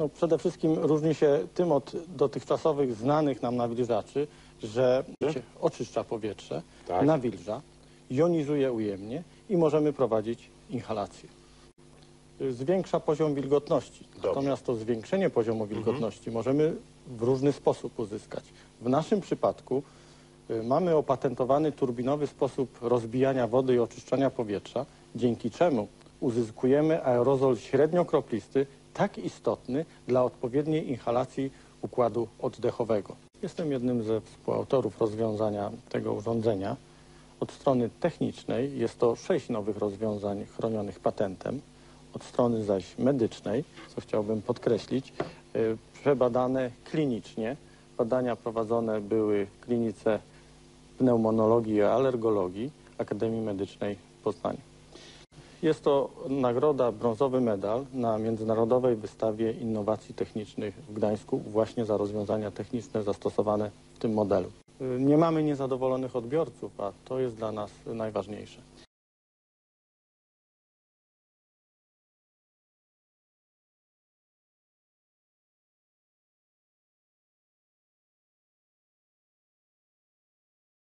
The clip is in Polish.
No, przede wszystkim różni się tym od dotychczasowych znanych nam nawilżaczy, że oczyszcza powietrze, Tak. nawilża, jonizuje ujemnie i możemy prowadzić inhalację. Y, Zwiększa poziom wilgotności. Dobrze. Natomiast to zwiększenie poziomu wilgotności możemy w różny sposób uzyskać. W naszym przypadku y, mamy opatentowany turbinowy sposób rozbijania wody i oczyszczania powietrza, dzięki czemu uzyskujemy aerozol średniokroplisty, tak istotny dla odpowiedniej inhalacji układu oddechowego. Jestem jednym ze współautorów rozwiązania tego urządzenia. Od strony technicznej jest to sześć nowych rozwiązań chronionych patentem. Od strony zaś medycznej, co chciałbym podkreślić, y, przebadane klinicznie. Badania prowadzone były w klinice pneumonologii i alergologii Akademii Medycznej w Poznaniu. Jest to nagroda, brązowy medal na Międzynarodowej Wystawie Innowacji Technicznych w Gdańsku właśnie za rozwiązania techniczne zastosowane w tym modelu. Nie mamy niezadowolonych odbiorców, a to jest dla nas najważniejsze.